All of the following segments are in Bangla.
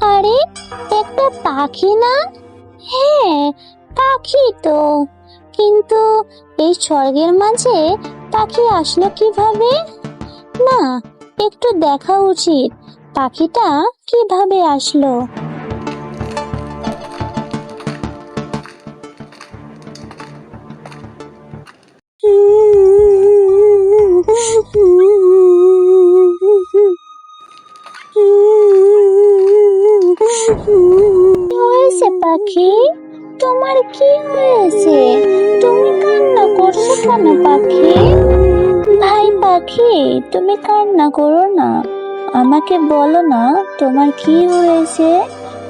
আরে, একটা পাখি না? হ্যাঁ পাখি তো। কিন্তু এই স্বর্গের মাঝে পাখি আসলো কীভাবে? না, একটু দেখা উচিত, পাখিটা কীভাবে আসলো? হয়েছে পাখি, তোমার কি হয়েছে? তুমি কান্না করছ কেন পাখি? ভাই পাখি, তুমি কান্না করো না। আমাকে বলো না, তোমার কি হয়েছে?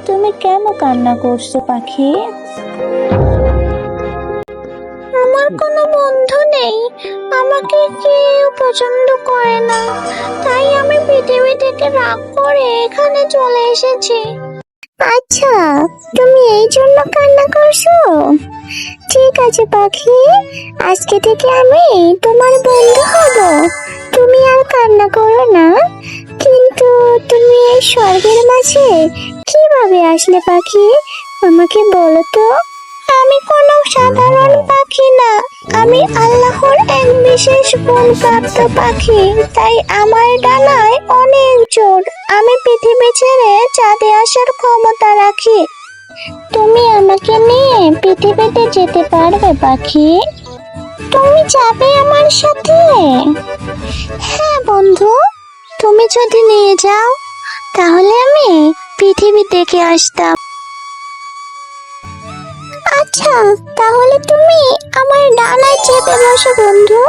তুমি কেন কান্না করছ পাখি? আমার কোনো বন্ধু নেই। আমাকে কেউ পছন্দ করে না। তাই আমি পৃথিবী থেকে রাগ করে এখানে চলে এসেছি। আচ্ছা তুমি এই জন্য কান্না করছ? ঠিক আছে, পাখি। আজকে থেকে আমি তোমার বন্ধু হব। তুমি আর কান্না করো না। কিন্তু তুমি এই স্বর্গের মাঝে কীভাবে আসলে, পাখি? আমাকে বলো তো। আমি কোনো সাধারণ পাখি না। আমি আল্লাহর এক বিশেষ গুণপ্রাপ্ত পাখি। তাই আমার ডানায় অনেক জোর আমি পৃথিবী চাঁদে আসার ক্ষমতা রাখি। তুমি আমাকে নিয়ে পৃথিবীতে যেতে পারবে, পাখি। তুমি যাবে আমার সাথে। হ্যাঁ বন্ধু। তুমি যদি নিয়ে যাও, তাহলে আমি পৃথিবী দেখে আসতাম। আচ্ছা তাহলে তুমি আমার ডানায় চেপে বসো, বন্ধু।